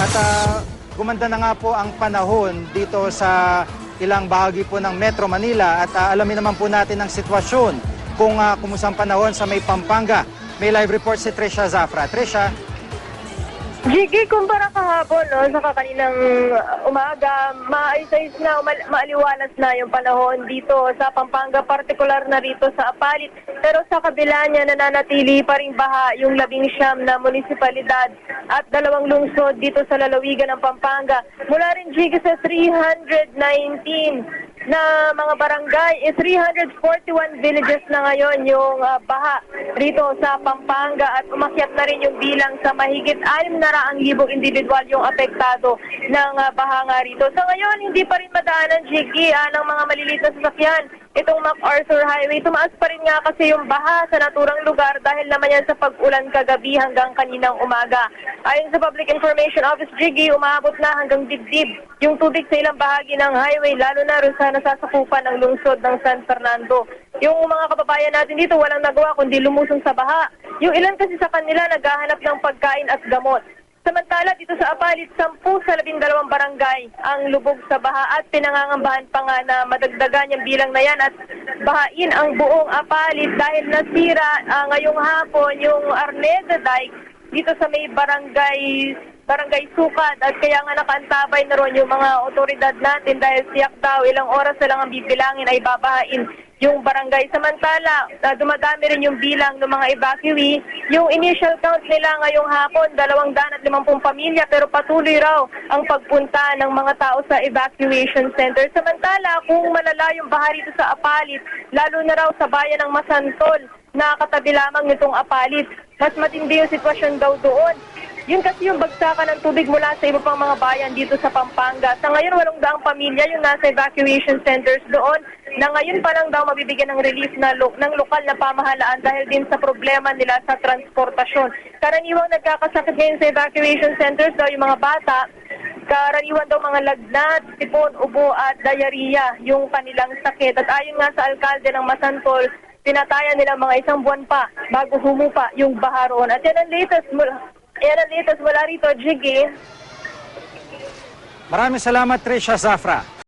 At ah, gumanda na nga po ang panahon dito sa ilang bahagi po ng Metro Manila at ah, alamin naman po natin ang sitwasyon kung uh, kumusang panahon sa may Pampanga. May live report si Trisha Zafra. Trisha, Jiggy, kumpara kahapon, no, sa kaninang umaga, maayos-ayos na, umal- maaliwalas na yung panahon dito sa Pampanga, partikular na rito sa Apalit. Pero sa kabila niya, nananatili pa rin baha yung labing siyam na munisipalidad at dalawang lungsod dito sa lalawigan ng Pampanga. Mula rin, Jiggy, sa 319 na mga barangay, eh, 341 villages na ngayon yung ah, baha rito sa Pampanga at umakyat na rin yung bilang sa mahigit 6,000 individual yung apektado ng ah, baha nga rito. Sa ngayon, hindi pa rin madaanan, Jiggy, ah, ng mga maliliit na sasakyan. Itong MacArthur Highway, tumaas pa rin nga kasi yung baha sa naturang lugar dahil naman yan sa pag-ulan kagabi hanggang kaninang umaga. Ayon sa Public Information Office, Jiggy, umabot na hanggang dibdib yung tubig sa ilang bahagi ng highway, lalo na rin sa nasasakupan ng lungsod ng San Fernando. Yung mga kababayan natin dito walang nagawa kundi lumusong sa baha. Yung ilan kasi sa kanila naghahanap ng pagkain at gamot. Samantala dito sa Apalit, 10 sa 12 barangay ang lubog sa baha at pinangangambahan pa nga na madagdagan yung bilang na yan at bahain ang buong Apalit dahil nasira ah, ngayong hapon yung Arneda Dike dito sa may barangay barangay Sukat at kaya nga nakaantabay na ron yung mga otoridad natin dahil siyak daw ilang oras na lang ang bibilangin ay babahain yung barangay. Samantala, ah, dumadami rin yung bilang ng mga evacuee. Yung initial count nila ngayong hapon, 250 pamilya pero patuloy raw ang pagpunta ng mga tao sa evacuation center. Samantala, kung malala yung baha rito sa Apalit, lalo na raw sa bayan ng Masantol, na katabi lamang nitong Apalit, mas matindi yung sitwasyon daw doon. Yun kasi yung bagsakan ng tubig mula sa iba pang mga bayan dito sa Pampanga. Sa ngayon, walong daang pamilya yung nasa evacuation centers doon na ngayon pa lang daw mabibigyan ng relief na lo- ng lokal na pamahalaan dahil din sa problema nila sa transportasyon. Karaniwang nagkakasakit ngayon sa evacuation centers daw yung mga bata, karaniwan daw mga lagnat, sipon, ubo at diarrhea yung kanilang sakit. At ayon nga sa alkalde ng Masantol, tinatayan nila mga isang buwan pa bago humupa yung baha roon. At yan ang latest yan ang latest mula rito, Jiggy. maraming salamat Trisha Zafra.